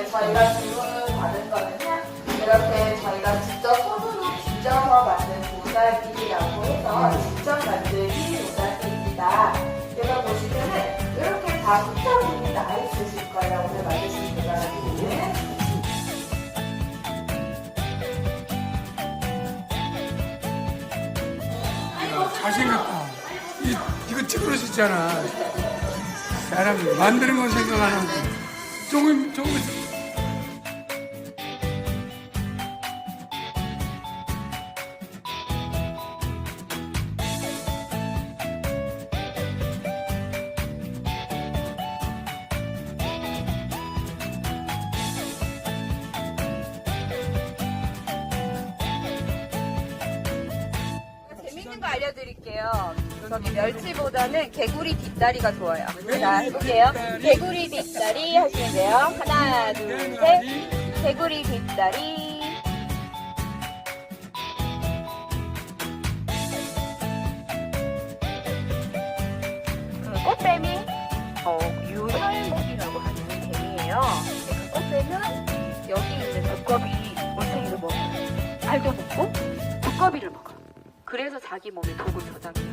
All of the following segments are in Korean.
네, 저희가 질문을 받은 거는요. 이렇게 저희가 직접 손으로 빚어서 만든 도자기라고 해서 직접 만들기 도자기입니다. 제가 보시면은 이렇게 다 부분이 나와 있으실 거예요. 오늘 만드신 도자기는. 야, 잘생겼다. 이, 이거 찌그러졌잖아. 사람 만드는 건 생각 안 하고. 조금, 조금. 알려드릴게요. 저기 멸치보다는 개구리 뒷다리가 좋아요. 자, 해볼게요. 개구리 뒷다리 하시면 돼요. 하나, 둘, 셋. 개구리 뒷다리. 그 꽃뱀이 어, 유혈목이라고 하는 뱀이에요. 네, 그 꽃뱀은 여기 있는 두꺼비 올챙이를 먹어요. 알도 먹고 두꺼비를 먹어. 그래서 자기 몸에 독을 저장해요.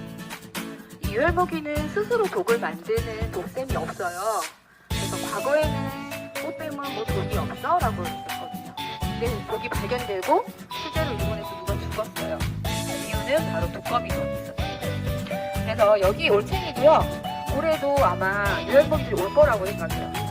이 유혈먹이는 스스로 독을 만드는 독샘이 없어요. 그래서 과거에는 꽃뱀은 뭐 독이 없어? 라고 했었거든요. 근데 독이 발견되고 실제로 일본에서 누가 죽었어요. 이유는 바로 두꺼비 독이 있었어요. 그래서 여기 올 챙이도요. 올해도 아마 유혈먹이들이 올 거라고 생각해요.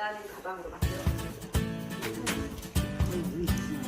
원하는 가방으로 만들어. 음.